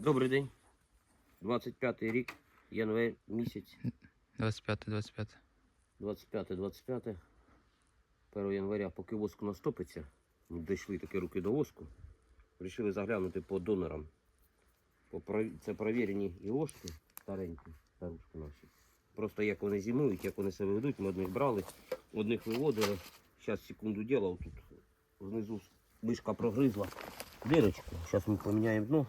Добрий день. 25 рік, январь місяць, 25, 25. 25-25. 1 января, поки воск настопиться, дійшли такі руки до воску, вирішили заглянути по донорам. Це провірені іошки старенькі, старушки наші. Просто як вони зимують, як вони себе ведуть, ми одних брали, одних виводили. Зараз секунду діла, тут внизу мишка прогризла дирочку. Зараз ми поміняємо дно.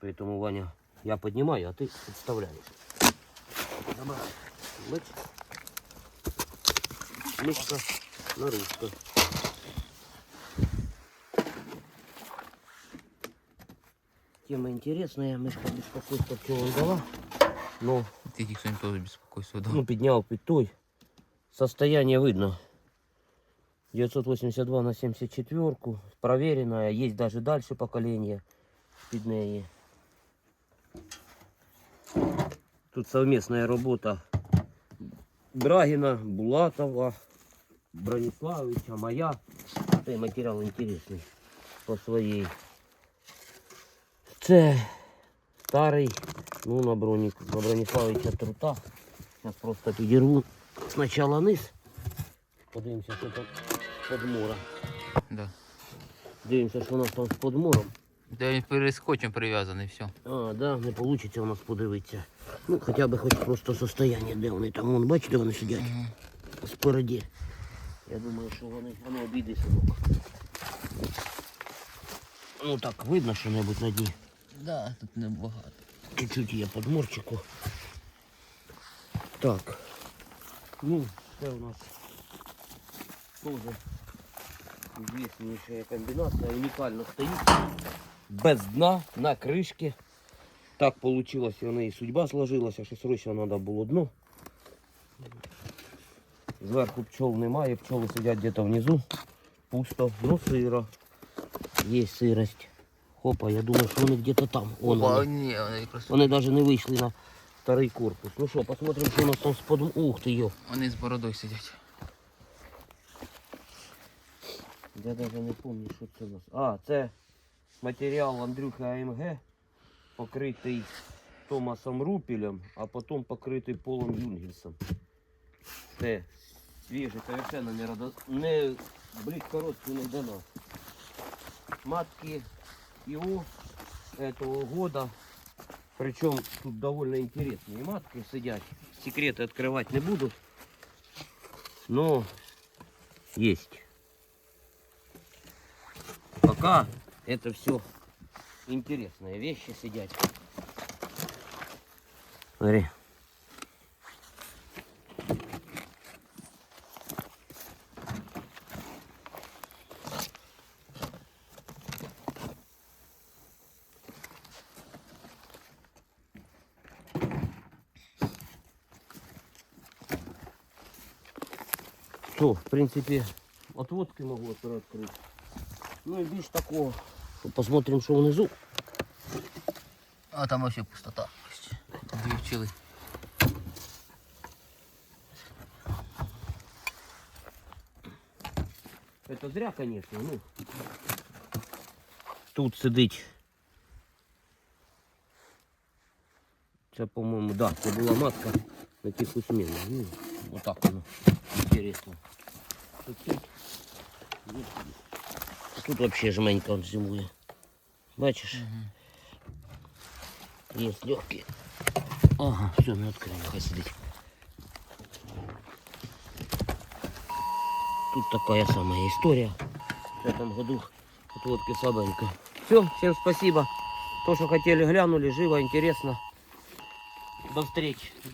Поэтому, Ваня, я поднимаю, а ты подставляешь. Давай. Бач. Мишка наружка. Тема интересная, мышка беспокойство пчелам дала. Но, Ты сегодня тоже беспокойство дал. ну, поднял пятой. Состояние видно. 982 на 74, проверенная, есть даже дальше поколение під неї. Тут совместная робота Брагіна, Булатова, Брониславича, моя. Цей матеріал інтересний по своїй. Це старий, ну на броні, на Брониславича трута. Зараз просто підірву спочатку низ. Подивимося, що там подмора. Да. Дивимося, що у нас там з подмором. Да він перескотчем прив'язаний, все. А, да, не вийде у нас подивитися. Ну, хоча б хоч просто состояние, де вони там, вон, бачите, вони сидять спереді. Я думаю, що вони, воно обійде синок. Ну так, видно що-небудь на дні. Да, тут небагато. Чуть-чуть є подморчику. Так. Ну, це у нас тоже известнейшая комбинация. Уникально стоит. Без дна, на крышке. Так получилось, и она и судьба сложилась, а що срочно надо було дно. Зверху пчол немає, пчоли сидять где-то внизу. Пусто, ну сыро. Есть сырость. Хопа, я думаю, що вони где-то там. Вон Опа, вони. ні, вони просто... Вони навіть не вийшли на старий корпус. Ну що, посмотрим, що у нас там з под... Ух ти йо. Вони з бородою сидять. Я навіть не пам'ятаю, що це у нас. А, це матеріал Андрюха АМГ, покритий Томасом Рупелем, а потім покритий Полом Юнгельсом. Це свіже, совершенно не радо... не брить короткий не дано. Матки ИО этого года. Причем тут довольно интересные матки сидят. Секреты открывать не буду. Но есть. Пока это все интересные вещи сидят. Смотри. Все, в принципе, отводки могу открыть. Ну и більш такого. Посмотрим, що внизу. А там вообще пустота. Дві пчели. Это зря, конечно, ну. Тут сидить. Це, по-моєму, да, це була матка на тиху смену. Ну, отак воно. Інтересно. Тут, тут. Ну, Тут вообще жменька он зимує. Бачиш? Є легкі. Ага, все, не відкриємо, хай сидить. Тут такая самая история. В этом году отводки слабенько. Все, всем спасибо. То, что хотели, глянули, живо, интересно. До встречи. До